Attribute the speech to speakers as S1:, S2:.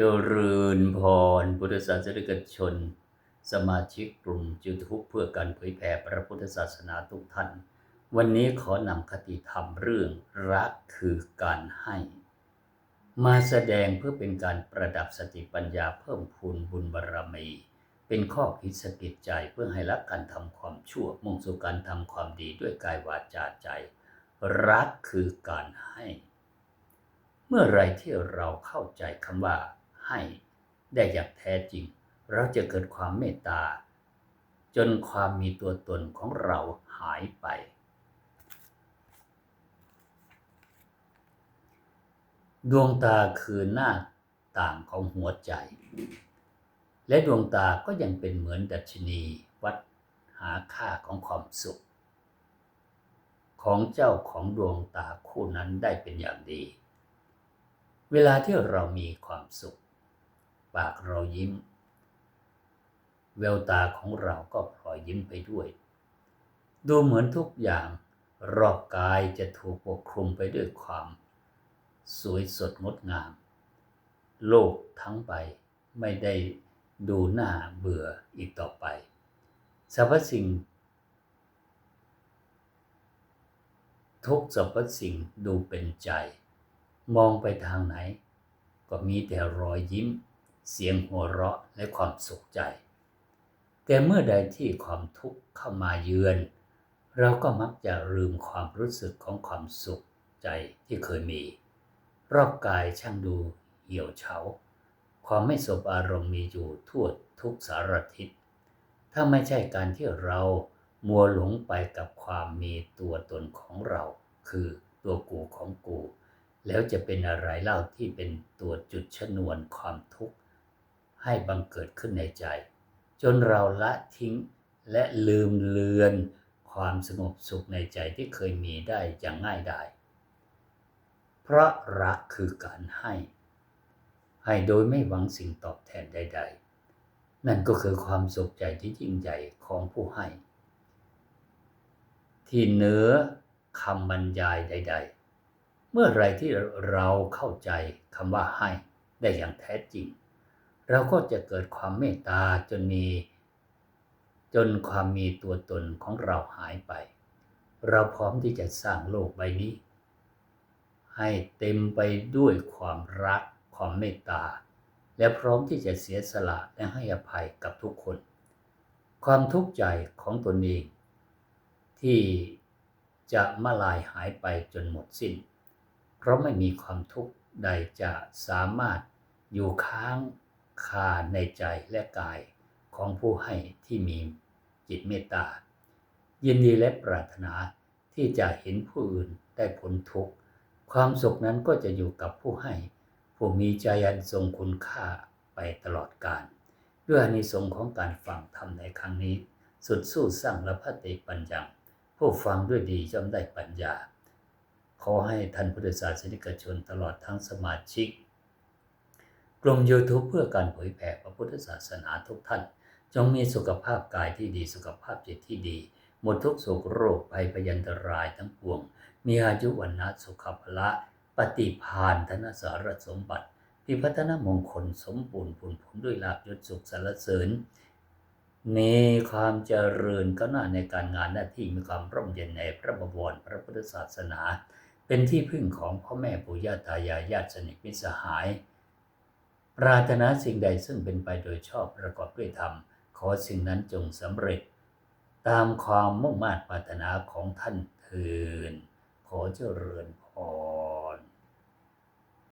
S1: เจริญพรพุทธศาสนิกชน สมาชิกกลุ่มยูทูบเพื่อการเผยแผ่พระพุทธศาสนาทุกท่าน วันนี้ขอนำคติธรรมเรื่องรักคือการให้ มาแสดงเพื่อเป็นการประดับสติปัญญาเพิ่มพูนบุญบารมี เป็นข้อคิดสกิดใจเพื่อให้รักการทำความชั่วมุ่งสู่การทำความดีด้วยกายวาจาใจ รักคือการให้ เมื่อไรที่เราเข้าใจคำว่า ให้ได้อย่างแท้จริง เราจะเกิดความเมตตา จนความมีตัวตนของเราหายไป ดวงตาคือหน้าต่างของหัวใจ และดวงตาก็ยังเป็นเหมือนดัชนีวัดหาค่าของความสุข ของเจ้าของดวงตาคู่นั้นได้เป็นอย่างดี เวลาที่เรามีความสุข ปากเรายิ้ม แววตาของเราก็พลอยยิ้มไปด้วย ดูเหมือนทุกอย่าง รอบกายจะถูกปกคลุมไปด้วยความ สวยสดงดงาม โลกทั้งใบไม่ได้ดูหน้าเบื่ออีกต่อไปสรรพสิ่ง ทุกสรรพสิ่งดูเป็นใจ มองไปทางไหน ก็มีแต่รอยยิ้ม เสียงหัวเราะและความสุขใจ แต่เมื่อใดที่ความทุกข์เข้ามาเยือน เราก็มักจะลืมความรู้สึกของความสุขใจที่เคยมี รอบกายช่างดูเหี่ยวเฉา ความไม่สบอารมณ์มีอยู่ทั่วทุกสารทิศ ถ้าไม่ใช่การที่เรามัวหลงไปกับความมีตัวตนของเรา คือตัวกูของกู แล้วจะเป็นอะไรเล่าที่เป็นตัวจุดชนวนความทุกข์ ให้บังเกิดขึ้นในใจ จนเราละทิ้งและลืมเลือนความสงบสุขในใจที่เคยมีได้อย่างง่ายดาย เพราะรักคือการให้ ให้โดยไม่หวังสิ่งตอบแทนใด ๆ นั่นก็คือความสุขใจที่ยิ่งใหญ่ของผู้ให้ ที่เหนือคำบรรยายใด ๆ เมื่อไรที่เราเข้าใจคำว่าให้ได้อย่างแท้จริง เราก็จะเกิดความเมตตาจนมี จนความมีตัวตนของเราหายไป เราพร้อมที่จะสร้างโลกใบนี้ ให้เต็มไปด้วยความรักความเมตตา และพร้อมที่จะเสียสละและให้อภัยกับทุกคน ความทุกข์ใจของตนเอง ที่จะมาลายหายไปจนหมดสิ้น เพราะไม่มีความทุกข์ใดจะสามารถอยู่ค้าง คาในใจและกายของผู้ให้ที่มีจิตเมตตา ยินดีและปรารถนาที่จะเห็นผู้อื่นได้พ้นทุกข์ ความสุขนั้นก็จะอยู่กับผู้ให้ ผู้มีใจอันทรงคุณค่าไปตลอดกาลด้วยอนิสงส์ของการฟังธรรมในครั้งนี้ สุดสู้สร้างและพติปัญญาผู้ฟังด้วยดีย่อมได้ปัญญา ขอให้ท่านพุทธศาสนิกชนตลอดทั้งสมาชิก กลุ่ม YouTube เพื่อการเผยแผ่พระพุทธศาสนาทุกท่าน จงมีสุขภาพกายที่ดีสุขภาพจิตที่ดี หมดทุกโศกโรคภัยพยันตรายทั้งปวง มีอายุวันนะสุขภละ ปฏิพานธนสารสมบัติ พิพัฒนมงคลสมบูรณ์ผลผลด้วยลาภยศสุขสารเสริญมีความเจริญก้าวหน้าในการงานหน้าที่มีความร่มเย็นในพระบวรพระพุทธศาสนา เป็นที่พึ่งของพ่อแม่ปู่ย่าตายายญาติสนิทมิตรสหาย ปรารถนาสิ่งใดซึ่งเป็นไปโดยชอบประกอบด้วยธรรม ขอสิ่งนั้นจงสำเร็จ ตามความมุ่งมา่ปรารถนาของท่านเถินขอเจริญพร